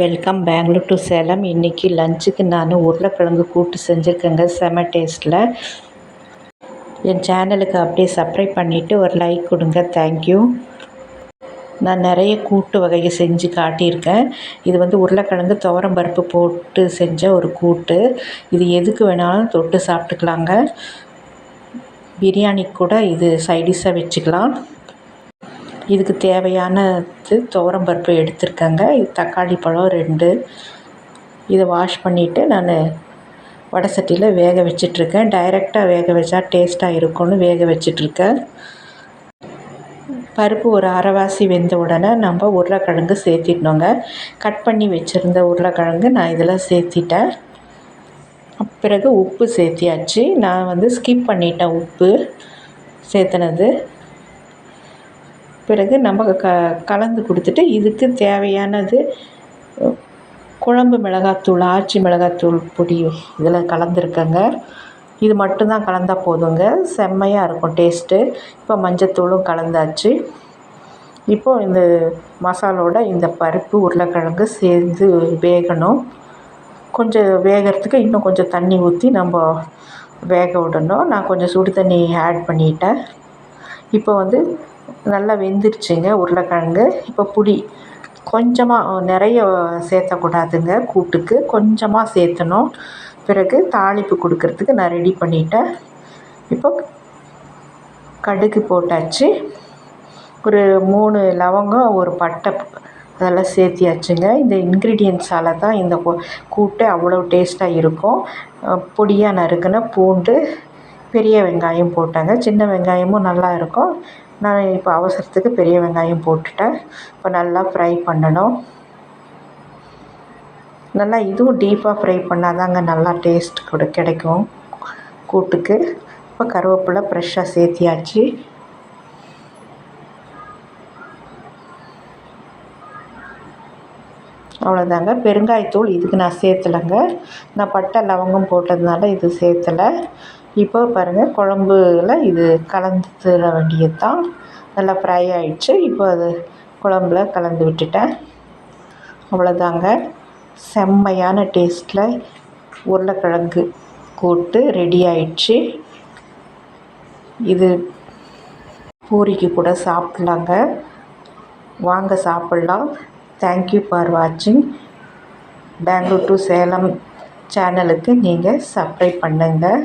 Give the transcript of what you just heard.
Welcome. Bangalore to Salem. இன்றைக்கி லஞ்சுக்கு நான் உருளைக்கிழங்கு கூட்டு செஞ்சுருக்கேங்க. செம டேஸ்ட்டில் என் சேனலுக்கு அப்படியே சப்ஸ்கிரைப் பண்ணிவிட்டு ஒரு லைக் கொடுங்க. தேங்க்யூ நான் நிறைய கூட்டு வகையை செஞ்சு காட்டியிருக்கேன். இது வந்து உருளைக்கிழங்கு துவரம் பருப்பு போட்டு செஞ்ச ஒரு கூட்டு. இது எதுக்கு வேணாலும் தொட்டு சாப்பிட்டுக்கலாங்க. பிரியாணி கூட இது சைடிஷாக வச்சுக்கலாம். இதுக்கு தேவையானது துவரம் பருப்பு எடுத்திருக்கேங்க. இது தக்காளி பழம் ரெண்டு. இதை வாஷ் பண்ணிவிட்டு நான் வடை சட்டியில் வேக வச்சிட்ருக்கேன். டைரெக்டாக வேக வச்சா டேஸ்ட்டாக இருக்கும்னு வேக வச்சிட்ருக்கேன். பருப்பு ஒரு அரைவாசி வெந்த உடனே நம்ம உருளைக்கிழங்கு சேர்த்திடணுங்க. கட் பண்ணி வச்சுருந்த உருளைக்கிழங்கு நான் இதில் சேர்த்திட்டேன். பிறகு உப்பு சேர்த்தியாச்சு. நான் வந்து ஸ்கிப் பண்ணிட்டேன் உப்பு சேர்த்துனது. பிறகு நம்ம க கலந்து கொடுத்துட்டு இதுக்கு தேவையானது குழம்பு மிளகாத்தூள் ஆச்சி மிளகாத்தூள் பொடி இதில் கலந்துருக்கேங்க. இது மட்டும்தான் கலந்தால் போதுங்க. செம்மையாக இருக்கும் டேஸ்ட்டு. இப்போ மஞ்சத்தூளும் கலந்தாச்சு. இப்போது இந்த மசாலோட இந்த பருப்பு உருளைக்கிழங்கு சேர்ந்து வேகணும். கொஞ்சம் வேகிறதுக்கு இன்னும் கொஞ்சம் தண்ணி ஊற்றி நம்ம வேக விடணும். நான் கொஞ்சம் சுடு தண்ணி ஆட் பண்ணிட்டேன். இப்போ வந்து நல்லா வெந்துருச்சுங்க உருளைக்கிழங்கு. இப்போ புளி. கொஞ்சமாக நிறைய சேர்த்தக்கூடாதுங்க கூட்டுக்கு. கொஞ்சமாக சேர்த்தணும். பிறகு தாளிப்பு கொடுக்கறதுக்கு நான் ரெடி பண்ணிட்டேன். இப்போ கடுகு போட்டாச்சு. ஒரு மூணு லவங்கம் ஒரு பட்டை அதெல்லாம் சேர்த்தியாச்சுங்க. இந்த இன்க்ரீடியன்ஸால் தான் இந்த கூட்டு அவ்வளோ டேஸ்ட்டாக இருக்கும். பொடியாக நறுக்கின பூண்டு பெரிய வெங்காயம் போட்டாங்க. சின்ன வெங்காயமும் நல்லா இருக்கும். நான் இப்போ அவசரத்துக்கு பெரிய வெங்காயம் போட்டுட்டேன். இப்போ நல்லா ஃப்ரை பண்ணணும். நல்லா இதுவும் டீப்பாக ஃப்ரை பண்ணால் தாங்க நல்லா டேஸ்ட் கூட கிடைக்கும். கூட்டுக்கு. இப்போ கருவேப்பிலை ஃப்ரெஷ்ஷாக சேர்த்தியாச்சு. அவ்வளோதாங்க பெருங்காயத்தூள் இதுக்கு நான் சேர்த்தலைங்க. நான் பட்டை லவங்கம் போட்டதுனால இது சேர்த்தலை. இப்போ பாருங்கள் குழம்புல இது கலந்துட வேண்டியது தான் நல்லா ஃப்ரை ஆயிடுச்சு. இப்போ அது குழம்புல கலந்து விட்டுட்டேன். அவ்வளோதாங்க செம்மையான டேஸ்ட்டில் உருளைக்கிழங்கு கூட்டு ரெடி ஆயிடுச்சு. இது பூரிக்கு கூட சாப்பிட்லாங்க. வாங்க சாப்பிட்லாம். தேங்க்யூ ஃபார் வாட்சிங் பெங்களூர் டு சேலம் சேனலுக்கு நீங்கள் சப்ஸ்கிரைப் பண்ணுங்கள்